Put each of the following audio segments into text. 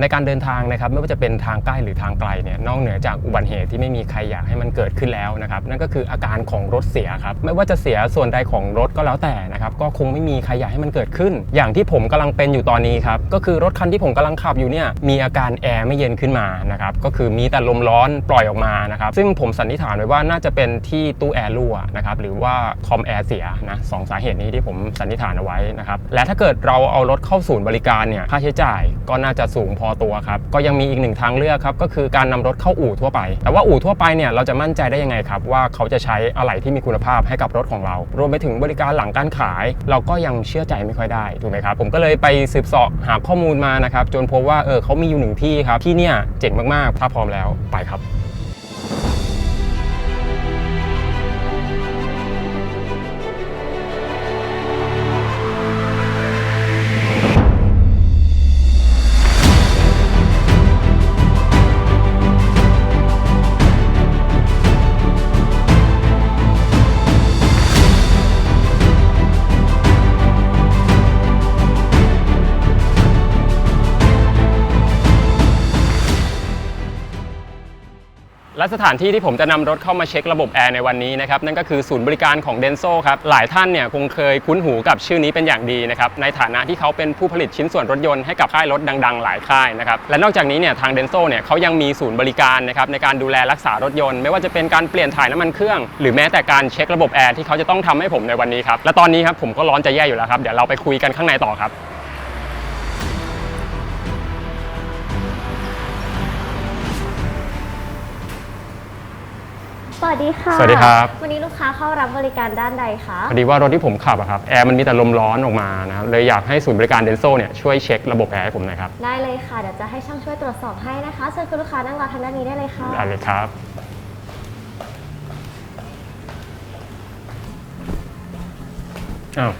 ในการเดินทางนะครับไม่ว่าจะเป็นทางใกล้หรือทางไกลเนี่ยนอกเหนือจากอุบัติเหตุที่ไม่มีใครอยากให้มันเกิดขึ้นแล้วนะครับนั่นก็คืออาการของรถเสียครับไม่ว่าจะเสียส่วนใดของรถก็แล้วแต่นะครับก็คงไม่มีใครอยากให้มันเกิดขึ้น อย่างที่ผมกำลังเป็นอยู่ตอนนี้ครับก็คือรถคันที่ผมกำลังขับอยู่เนี่ยมีอาการแอร์ไม่เย็นขึ้นมานะครับก็คือมีแต่ลมร้อนปล่อยออกมานะครับซึ่งผมสันนิษฐานไว้ว่าน่าจะเป็นที่ตู้แอร์รั่วนะครับหรือว่าคอมแอร์เสียนะสองสาเหตุนี้ที่ผมสันนิษฐานเอาไว้นะครับและถ้าเกิดเราเอารถเข้าศูนย์บริการเนี่ยค่าใช้จ่ายก็น่าจะสูงพอตัวครับ ก็ยังมีอีกหนึ่งทางเลือกครับ ก็คือการนำรถเข้าอู่ทั่วไป แต่ว่าอู่ทั่วไปเนี่ยเราจะมั่นใจได้ยังไงครับ ว่าเขาจะใช้อะไหล่ที่มีคุณภาพให้กับรถของเรา รวมไปถึงบริการหลังการขาย เราก็ยังเชื่อใจไม่ค่อยได้ถูกไหมครับ ผมก็เลยไปสืบเสาะหาข้อมูลมานะครับ จนพบว่าเออเขามีอยู่หนึ่งที่ครับที่เนี่ยเจ๋งมากๆถ้าพร้อมแล้วไปครับ และสถานที่ที่ผมจะนำรถเข้ามาเช็คระบบแอร์ในวันนี้นะครับนั่นก็คือศูนย์บริการของ d e n s o ครับหลายท่านเนี่ยคงเคยคุ้นหูกับชื่อนี้เป็นอย่างดีนะครับในฐานะที่เขาเป็นผู้ผลิตชิ้นส่วนรถยนต์ให้กับค่ายรถดัง ๆ หลายค่ายนะครับและนอกจากนี้เนี่ยทาง d e n s o เนี่ยเขายังมีศูนย์บริการนะครับในการดูแลรักษารถยนต์ ไม่ว่าจะเป็นการเปลี่ยนถ่ายน้ำมันเครื่อง หรือแม้แต่การเช็คระบบแอร์ที่เขาจะต้องทำให้ผมในวันนี้ครับและตอนนี้ครับผมก็ร้อนจะแย่อยู่แล้วครับเดี๋ยวเราไปคุยกันข้างในต่อครับ วัสดีค่ะสวัสดีครับ วันนี้ลูกค้าเข้ารับบริการด้านใดคะพอดีว่ารถที่ผมขับอะครับแอร์มันมีแต่ลมร้อนออกมานะครับเลยอยากให้ศูนย์บริการ d e n s o เนี่ยช่วยเช็คระบบแอร์ให้ผมหน่อยครับได้เลยค่ะเดี๋ยวจะให้ช่างช่วยตรวจสอบให้นะคะเชิญคุณลูกค้านั่งรอทางด้านนี้ได้เลยค่ะ ได้เลยครับ อ้าว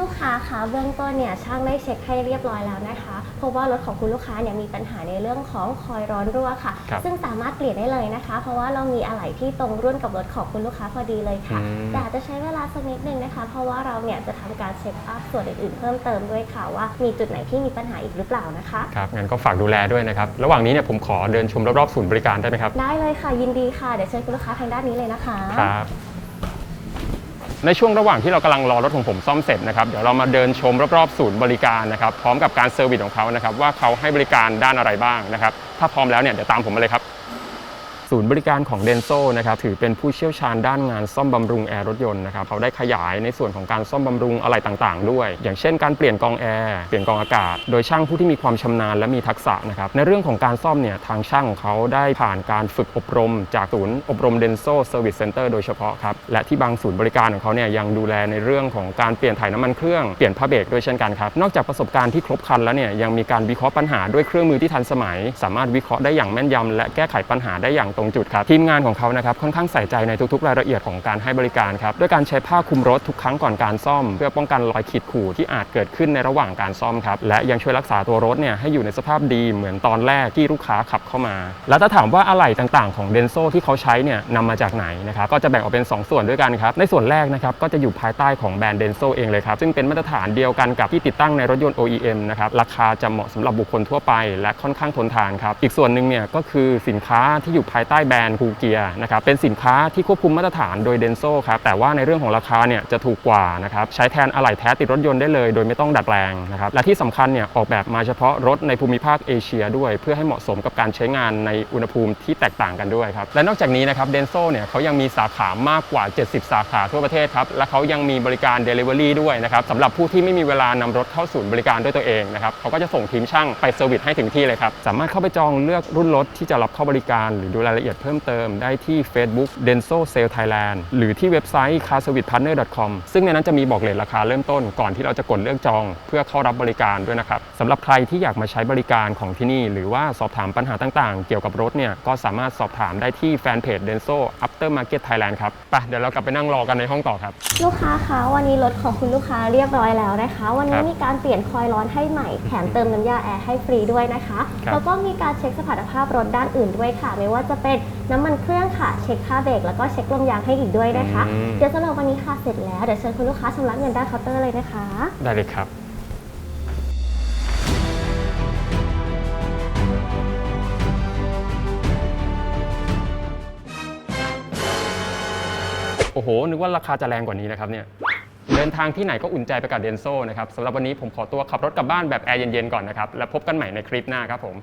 ลูกค้าคะเบื้องต้นเนี่ยช่างได้เช็คให้เรียบร้อยแล้วนะคะเพราะว่ารถของคุณลูกค้าเนี่ยมีปัญหาในเรื่องของคอยร้อนรั่วค่ะ ครับซึ่งสามารถเปลี่ยนได้เลยนะคะ เพราะว่าเรามีอะไหล่ที่ตรงรุ่นกับรถของคุณลูกค้าพอดีเลยค่ะอืม แต่อาจจะใช้เวลาสักนิดนึงนะคะ เพราะว่าเราเนี่ยจะทำการเช็คอัพส่วนอื่นๆเพิ่มเติมด้วยค่ะว่ามีจุดไหนที่มีปัญหาอีกหรือเปล่านะคะ ครับงั้นก็ฝากดูแลด้วยนะครับ ระหว่างนี้เนี่ยผมขอเดินชมรอบๆศูนย์บริการได้ไหมครับ ได้เลยค่ะยินดีค่ะเดี๋ยวเชิญคุณลูกค้าทางด้านนี้เลยนะคะ ครับ ในช่วงระหว่างที่เรากำลังรอรถของผมซ่อมเสร็จนะครับเดี๋ยวเรามาเดินชมรอบๆศูนย์บริการนะครับพร้อมกับการเซอร์วิสของเขานะครับว่าเขาให้บริการด้านอะไรบ้างนะครับถ้าพร้อมแล้วเนี่ยเดี๋ยวตามผมมาเลยครับ ศูนย์บริการของ d e n s o นะครับถือเป็นผู้เชี่ยวชาญด้านงานซ่อมบำรุงแอร์รถยนต์นะครับเขาได้ขยายในส่วนของการซ่อมบำรุงอะไรต่างๆ ด้วย อย่างเช่นการเปลี่ยนกองแอร์เปลี่ยนกองอากาศ โดยช่างผู้ที่มีความชำนาญและมีทักษะนะครับในเรื่องของการซ่อมเนี่ยทางช่างของเขาได้ผ่านการฝึกอบรม จากศูนย์อบรม d e n s o Service Center โดยเฉพาะครับและที่บางศูนย์บริการของเขาเนี่ยยังดูแลในเรื่องของการเปลี่ยนถ่ายน้ำมันเครื่องเปลี่ยนผ้าเบรกด้วยเช่นกันครับนอกจากประสบการณ์ที่ครบครันแล้วเนี่ยยังมีการวิเคราะห์ปัญหาด้วยเครื่องมือที่ทันสมัย สามารถวิเคราะห์ได้อย่างแม่นยำและแก้ไขปัญหาได้อย่างตรงจุดครับทีมงานของเขานะครับค่อนข้างใส่ใจในทุกๆ รายละเอียดของการให้บริการครับด้วยการใช้ผ้าคลุมรถทุกครั้งก่อนการซ่อม เพื่อป้องกันรอยขีดขู่ที่อาจเกิดขึ้นในระหว่างการซ่อมครับและยังช่วยรักษาตัวรถเนี่ยให้อยู่ในสภาพดีเหมือนตอนแรกที่ลูกค้าขับเข้ามา แล้วถ้าถามว่าอะไหล่ต่างๆ ของเดนโซที่เขาใช้เนี่ยนำมาจากไหนนะครับก็จะแบ่งออกเป็น 2 ส่วนด้วยกันครับในส่วนแรกนะครับก็จะอยู่ภายใต้ของแบรนด์เดนโซเองเลยครับซึ่งเป็นมาตรฐานเดียวกันกับที่ติดตั้งในรถยนต์ OEM นะครับราคาจะเหมาะสำหรับบุคคลทั่วไป และค่อนข้างทนทานครับอีกส่วนหนึ่งเนี่ยก็คือสินค้าที่อยู่ภายใต้แบรนด์คูเกียนะครับเป็นสินค้าที่ควบคุมมาตรฐานโดยเดนโซครับแต่ว่าในเรื่องของราคาเนี่ยจะถูกกว่านะครับใช้แทนอะไหล่แท้ติดรถยนต์ได้เลย โดยไม่ต้องดัดแปลงนะครับและที่สำคัญเนี่ยออกแบบมาเฉพาะรถในภูมิภาคเอเชียด้วย เพื่อให้เหมาะสมกับการใช้งานในอุณหภูมิที่แตกต่างกันด้วยครับและนอกจากนี้นะครับเดนโซเนี่ยเขายังมีสาขามากกว่า 70 สาขาทั่วประเทศครับและเขายังมีบริการ Delivery ด้วยนะครับสำหรับผู้ที่ไม่มีเวลานำรถเข้าศูนย์บริการด้วยตัวเองนะครับเขาก็จะส่งทีมช่างไปเซอร์วิสให้ถึงที่เลยครับสามารถเข้าไปจองเลือกรุ่นรถที่จะรับเข้าบริการหรือดูรายละเอียดเพิ่มเติมได้ที่ Facebook Denso Sale Thailand หรือที่เว็บไซต์ carservicepartner.com ซึ่งในนั้นจะมีบอกเลทราคาเริ่มต้นก่อนที่เราจะกดเลือกจอง เพื่อเข้ารับบริการด้วยนะครับสำหรับใครที่อยากมาใช้บริการของที่นี่ หรือว่าสอบถามปัญหาต่างๆ เกี่ยวกับรถเนี่ยก็สามารถสอบถามได้ที่แฟนเพจ Denso Aftermarket Thailand ครับไปเดี๋ยวเรากลับไปนั่งรอกันในห้องต่อครับ ลูกค้าคะวันนี้รถของคุณลูกค้าเรียบร้อยแล้วนะคะ วันคนี้รับมีการเปลี่ยนคอยล์ร้อนให้ใหม่แถมเติมน้ำยาแอร์ให้ฟรีด้วยนะคะ ครับ แล้วก็มีการเช็คสมรรถภาพรถด้านอื่นด้วยค่ะ ไม่ว่าจะเป็นน้ำมันเครื่องค่ะเช็คค่าเบรกแล้วก็เช็คลมยางให้อีกด้วยนะคะเดี๋ยวสำหรับวันนี้ค่ะเสร็จแล้วเดี๋ยวเชิญคุณลูกค้าชำระเงินด้านเคาน์เตอร์เลยนะคะ ได้เลยครับ โอ้โห นึกว่าราคาจะแรงกว่านี้นะครับเนี่ย เดินทางที่ไหนก็อุ่นใจไปกับเดนโซนะครับสำหรับวันนี้ผมขอตัวขับรถกลับบ้านแบบแอร์เย็นๆก่อนนะครับ แล้วพบกันใหม่ในคลิปหน้าครับผม